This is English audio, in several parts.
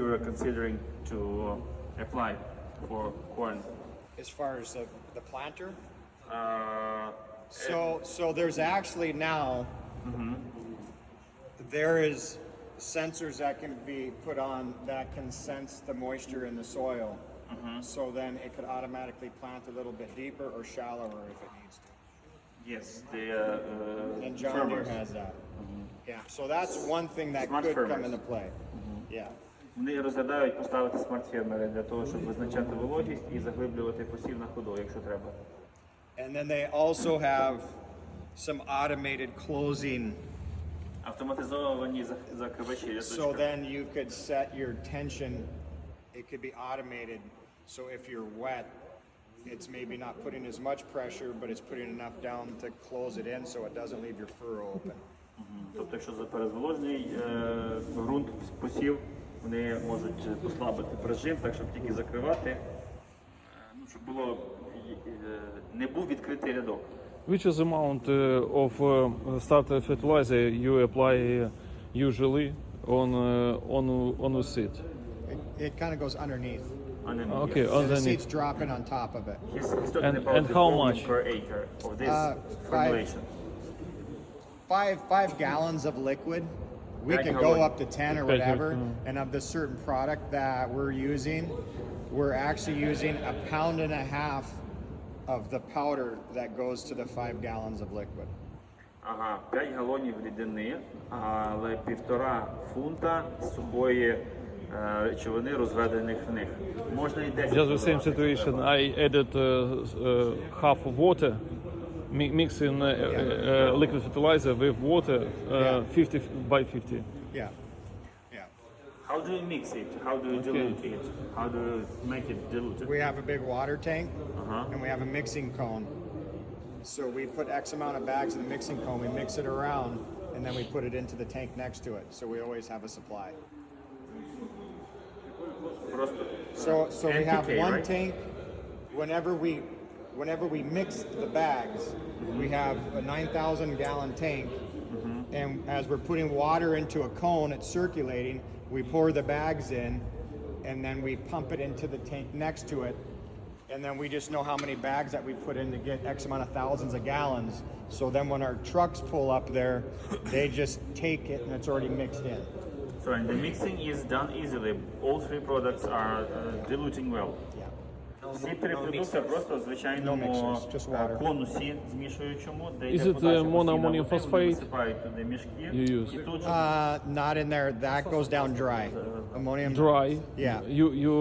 you are considering to apply for corn? As far as the, the planter, Uh, so so there's actually now there is sensors that can be put on that can sense the moisture in the soil. So then it could automatically plant a little bit deeper or shallower if it needs to. yes, the uh, And uh, John Deere has that. Yeah, so that's one thing that Smart could come into play. Yeah. Вони розглядають поставити смарт-фермери для того, щоб визначати вологість і заглиблювати посів на ходу, якщо треба. And then they also have some automated closing. Автоматизовані зак- закривачі So then you could set your tension, it could be automated. So if you're wet, it's maybe not putting as much pressure, but it's putting enough down to close it in so it doesn't leave your furrow open. Тобто, якщо перезволожений е, ґрунт посів, вони можуть е, послабити прижим, так щоб тільки закривати, е, ну, щоб було е, не був відкритий рядок. Which is the amount uh, of uh, starter fertilizer you apply uh, usually on uh, on on a seed? It, it kind of goes underneath. Не Okay, the underneath. seed's dropping on top of it. He's, he's talking And- about and the how much? per acre of this Uh, five. formulation. Five five gallons of liquid. We Right, can how go much? up to ten or Okay, whatever. mm. And of the certain product that we're using, we're actually using a pound and a half of the powder that goes to the five gallons of liquid. Ага, 5 галонів рідини, але півтора фунта сухої е, речовини, розведених в них. Можна і 10. Just the same додавати, якщо situation. треба. I added uh, s- uh, half of water, mi- mixing uh, uh, yeah. Uh, liquid fertilizer with water yeah. 50 by 50. Yeah. yeah. How do you mix it? How do you okay. dilute it? How do you make it diluted? We have a big water tank -huh. and we have a mixing cone. So we put X amount of bags in the mixing cone, we mix it around, and then we put it into the tank next to it. So we always have a supply. So, so we have one tank. Whenever we whenever we mix the bags, we have a 9,000 gallon tank, and as we're putting water into a cone, it's circulating. We pour the bags in, and then we pump it into the tank next to it, and then we just know how many bags that we put in to get X amount of thousands of gallons. So then when our trucks pull up there, they just take it and it's already mixed in. so and the mixing is done easily. All three products are uh, diluting well. Yeah. Всі три продукти просто в звичайному No mixers, just water. е, конусі змішуючому, де Is йде it, подача uh, постійна monoammonium води, вони phosphate висипають туди мішки, you use? і тут же Uh, not in there. That goes down dry. Ammonium Dry. Yeah. You you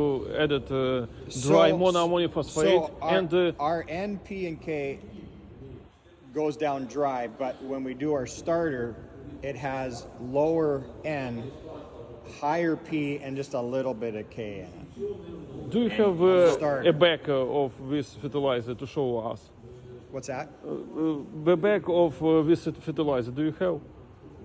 added uh, dry So- monoammonium phosphate so our, and uh, our N, P, and K goes down dry, but when we do our starter, it has lower N, higher P, and just a little bit of K in it. do you have uh, Start. a bag uh, of this fertilizer to show us? What's that? Uh, the bag of uh, this fertilizer, do you have?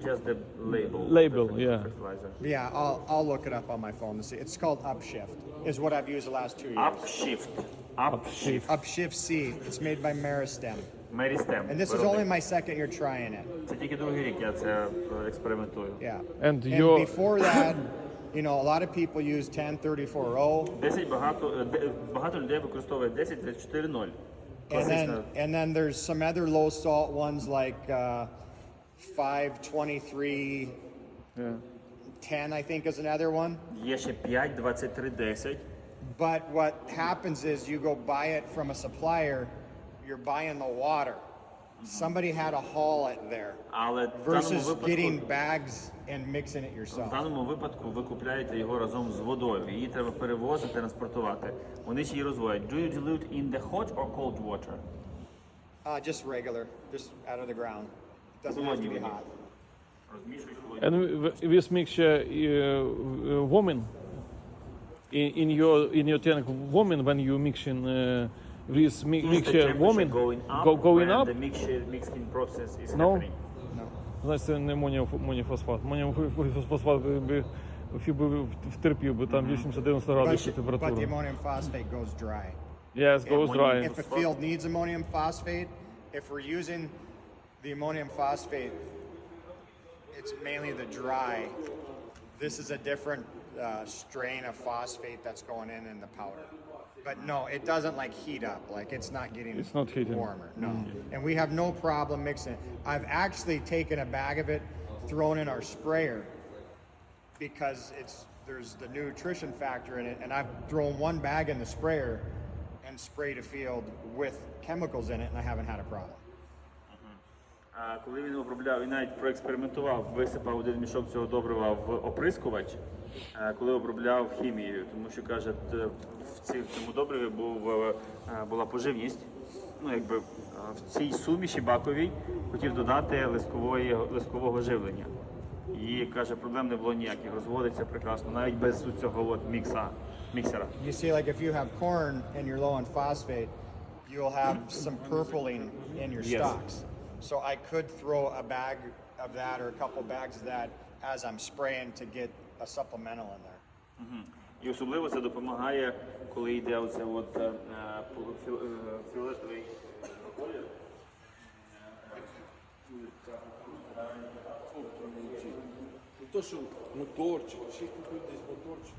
just the label. Label, of the yeah. fertilizer. Yeah, I'll, I'll look it up on my phone to see. It's called Upshift, is what I've used the last two years. Upshift. Upshift. Upshift C. It's made by Meristem. Meristem. And this is виробник. only my second year trying it. Це тільки другий рік я це е, експериментую. Yeah. And And your- before that, you know, a lot of people use 1034O. 10 багато, е, де- багато людей використовує 10 34 0. And then, and then there's some other low salt ones like uh, 523 Yeah. 10, I think, is another one. Є ще 5, 23, 10. But what happens is you go buy it from a supplier, you're buying the water. Somebody had to haul it there Але в даному versus випадку, getting bags and mixing it в yourself. даному випадку ви купляєте його разом з водою. Її треба перевозити, транспортувати. Вони ж її розводять. Do you dilute in the hot or cold water? Uh, just regular, just out of the ground. It doesn't have to be hot. Розмішують холодні. And th- this mixture uh, uh, warming in, in your in your tank warming when you mixing uh, this mi- Is the mixture temperature warming going up go, going when up? the mixture, mixing process is No. happening? No. Значить, це не моніф- моніфосфат. Моніфосфат би фіб би втерпів би там 80-90 But, градусів but the температура. ammonium phosphate goes dry. Yes, goes when dry. you- If a field needs ammonium phosphate, if we're using the ammonium phosphate, it's mainly the dry. This is a different uh, strain of phosphate that's going in in the powder. But no, it doesn't like heat up. Like it's not getting It's not heating. warmer. No, mm. and we have no problem mixing. it. I've actually taken a bag of it, thrown in our sprayer because it's there's the nutrition factor in it, and I've thrown one bag in the sprayer and sprayed a field with chemicals in it, and I haven't had a problem. А коли він обробляв, він навіть проекспериментував, висипав один мішок цього добрива в оприскувач, коли обробляв хімією, тому що каже, в цьому добриві був, е, е, була поживність. Ну, якби е, в цій суміші баковій хотів додати листкової, листкового живлення. І каже, проблем не було ніяких, розводиться прекрасно, навіть без цього от мікса, міксера. You see, like if you have corn and you're low on phosphate, you'll have some purpling in your Yes. stalks. So I could throw a bag of that or a couple bags of that as I'm spraying to get a supplemental in there. І особливо це допомагає, коли йде оце от е, е, фіо- е, фіолетовий колір. Ну то, що моторчик, ще купив десь моторчик.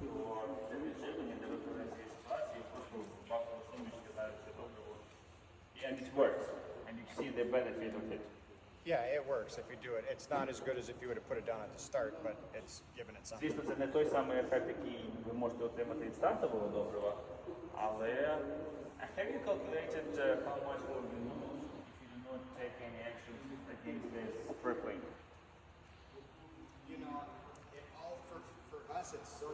the benefit of it. Yeah, it works if you do it. It's not as good as if you would have put it down at the start, but it's giving it something. Звісно, це не той самий ефект, який ви можете отримати від стартового добрива, але have you calculated uh, how much will you lose if you do not take any actions against this crippling? You know, it all for, for us, it's so